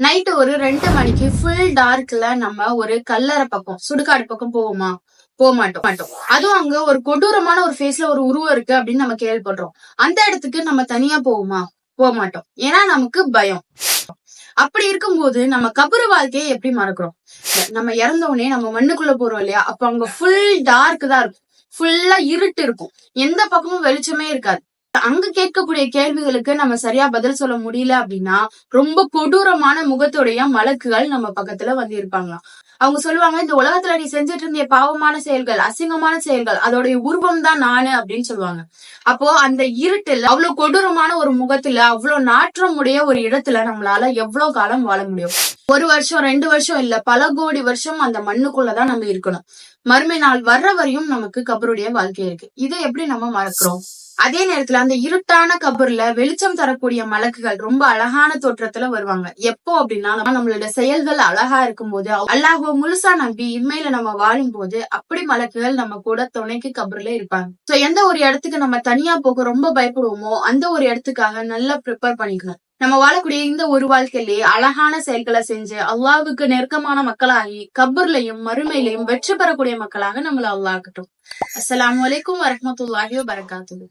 Night ஒரு ரெண்டு மணிக்கு ஃபுல் டார்க்ல நம்ம ஒரு கல்லறை பக்கம் சுடுகாடு பக்கம் போவோமா? போக மாட்டோம் மாட்டோம் அதுவும் அங்க ஒரு கொடூரமான ஒரு ஃபேஸ்ல ஒரு உருவம் இருக்கு அப்படின்னு நம்ம கேள்விப்படுறோம். அந்த இடத்துக்கு நம்ம தனியா போவோமா? போக மாட்டோம் ஏன்னா நமக்கு பயம். அப்படி இருக்கும்போது நம்ம கபரு வாழ்க்கையை எப்படி மறக்கிறோம்? நம்ம இறந்த உடனே நம்ம மண்ணுக்குள்ள போறோம் இல்லையா? அப்ப அங்க ஃபுல் டார்க் தான் இருக்கும். ஃபுல்லா இருட்டு இருக்கும். எந்த பக்கமும் வெளிச்சமே இருக்காது. அங்க கேட்கக்கூடிய கேள்விகளுக்கு நம்ம சரியா பதில் சொல்ல முடியல அப்படின்னா ரொம்ப கொடூரமான முகத்துடைய மலக்குகள் நம்ம பக்கத்துல வந்து இருப்பாங்களாம். அவங்க சொல்லுவாங்க இந்த உலகத்துல நீ செஞ்சுட்டு இருந்த பாவமான செயல்கள் அசிங்கமான செயல்கள் அதோடைய உருவம் தான் நானு அப்படின்னு சொல்லுவாங்க. அப்போ அந்த இருட்டுல அவ்வளவு கொடூரமான ஒரு முகத்துல அவ்வளவு நாற்றம் உடைய ஒரு இடத்துல நம்மளால எவ்வளவு காலம் வாழ முடியும்? ஒரு வருஷம் ரெண்டு வருஷம் இல்ல பல கோடி வருஷம் அந்த மண்ணுக்குள்ளதான் நம்ம இருக்கணும். மறுமை நாள் வர்ற வரையும் நமக்கு கபருடைய வாழ்க்கை இருக்கு. இதை எப்படி நம்ம மறக்கிறோம்? அதே நேரத்துல அந்த இருட்டான கபர்ல வெளிச்சம் தரக்கூடிய மலக்குகள் ரொம்ப அழகான தோற்றத்துல வருவாங்க. எப்போ அப்படின்னா நம்ம நம்மளோட செயல்கள் அழகா இருக்கும்போது அல்லாஹுவ முழுசா நம்பி இம்மையில நம்ம வாழும் போது அப்படி மலக்குகள் நம்ம கூட துணைக்கு கபர்ல இருப்பாங்க. சோ எந்த ஒரு இடத்துக்கு நம்ம தனியா போக ரொம்ப பயப்படுவோமோ அந்த ஒரு இடத்துக்காக நல்லா ப்ரிப்பேர் பண்ணிக்கணும். நம்ம வாழக்கூடிய இந்த ஒரு வாழ்க்கையிலேயே அழகான செயல்களை செஞ்சு அல்லாவுக்கு நெருக்கமான மக்களாகி கபர்லையும் மறுமையிலையும் வெற்றி பெறக்கூடிய மக்களாக நம்மள அல்லாஹ்கட்டும் அஸ்லாம் வலைக்கும் வரமத்துல்லாஹி வரகாத்து